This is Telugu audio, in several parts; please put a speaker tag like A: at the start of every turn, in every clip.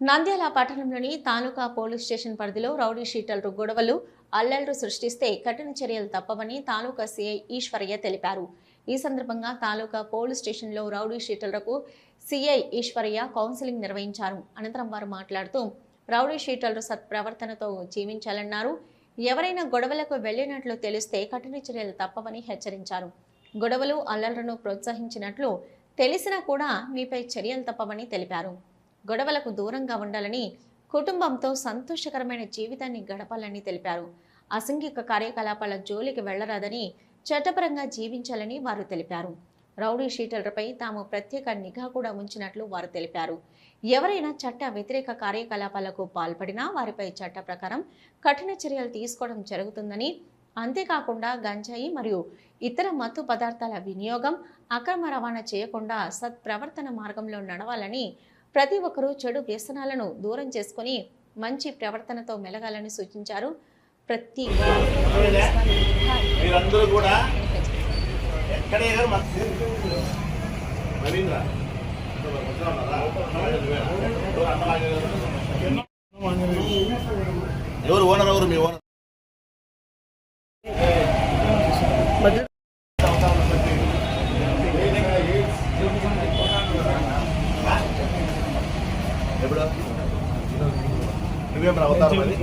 A: నంద్యాల పట్టణంలోని తాలూకా పోలీస్ స్టేషన్ పరిధిలో రౌడీ షీటర్లు గొడవలు అల్లర్లు సృష్టిస్తే కఠిన చర్యలు తప్పవని తాలూకా సీఐ ఈశ్వరయ్య తెలిపారు. ఈ సందర్భంగా తాలూకా పోలీస్ స్టేషన్లో రౌడీ షీటర్లకు సీఐ ఈశ్వరయ్య కౌన్సిలింగ్ నిర్వహించారు. అనంతరం వారు మాట్లాడుతూ రౌడీ షీటర్లు సత్ప్రవర్తనతో జీవించాలన్నారు. ఎవరైనా గొడవలకు వెళ్ళినట్లు తెలిస్తే కఠిన చర్యలు తప్పవని హెచ్చరించారు. గొడవలు అల్లర్లను ప్రోత్సహించినట్లు తెలిసినా కూడా మీపై చర్యలు తప్పవని తెలిపారు. గొడవలకు దూరంగా ఉండాలని కుటుంబంతో సంతోషకరమైన జీవితాన్ని గడపాలని తెలిపారు. అసంఘిక కార్యకలాపాల జోలికి వెళ్ళరాదని చట్టపరంగా జీవించాలని వారు తెలిపారు. రౌడీ షీటర్లపై తాము ప్రత్యేక నిఘా కూడా ఉంచినట్లు వారు తెలిపారు. ఎవరైనా చట్ట వ్యతిరేక కార్యకలాపాలకు పాల్పడినా వారిపై చట్ట ప్రకారం కఠిన చర్యలు తీసుకోవడం జరుగుతుందని అంతేకాకుండా గంజాయి మరియు ఇతర మత్తు పదార్థాల వినియోగం అక్రమ రవాణా చేయకుండా సత్ప్రవర్తన మార్గంలో నడవాలని ప్రతి ఒక్కరూ చెడు వ్యసనాలను దూరం చేసుకుని మంచి ప్రవర్తనతో మెలగాలని సూచించారు. ప్రతి
B: కూడా ఎవరు ఓనర్ ఎవరు? మీ ఓనర్ ఎప్పుడు? నువ్వేం అవుతారు మరి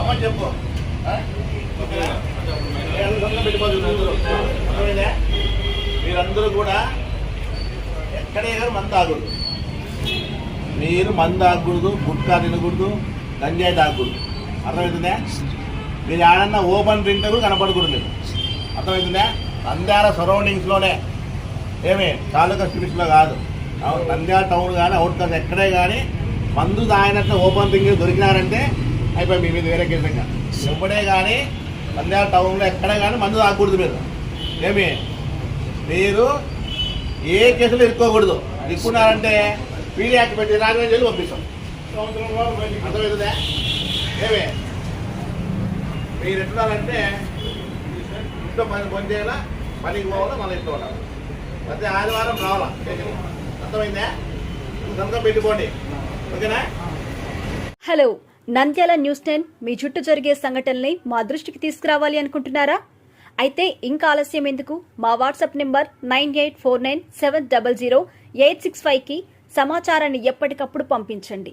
B: అమ్మని చెప్పు. మీరందరూ కూడా ఎక్కడే కానీ మందు తాగకూడదు మీరు మంద తాగకూడదు గుట్కా తినకూడదు గంజాయి తాగకూడదు. అర్థమవుతుందా మీరు ఆడన్నా ఓపెన్ డ్రింక్ కూడా కనపడకూడదు మీరు అర్థమవుతుందా నంద్యాల సరౌండింగ్స్లోనే. ఏమి? తాలూకా స్ట్రీట్స్లో కాదు. నంద్యాల టౌన్ కానీ అవుట్కట్ ఎక్కడే కానీ మందు తాగినట్లు ఓపెన్ రింగ్ దొరికినారంటే అయిపోయి మీ మీద వేరే కేసు ఇంకా. ఎప్పుడే కానీ నంద్యాల టౌన్లో ఎక్కడే కానీ మందు తాగకూడదు మీరు. ఏమి? మీరు ఏ కేసులో ఇరుక్కోకూడదు. ఇరుక్కున్నారంటే పీడీ యాక్ట్ పెట్టి రాజమండ్రి జైలు పంపిస్తాం. అర్థమవుతుందా ఏమి? మీరు ఎట్టాలంటే ఇంట్లో పని పని చేయాలా పనికి పోవాలా మళ్ళీ ఇంట్లో ఉండాలి. ప్రతి ఆదివారం రావాలా అర్థమైందా? సంతకం పెట్టుకోండి. ఓకేనా?
C: హలో నంద్యాల న్యూస్ టెన్ మీ చుట్టూ జరిగే సంఘటనల్ని మా దృష్టికి తీసుకురావాలి అనుకుంటున్నారా? అయితే ఇంకా ఆలస్యం ఎందుకు? మా WhatsApp number nine eight four nine seven double zero eight six ఫైవ్కి సమాచారాన్ని ఎప్పటికప్పుడు పంపించండి.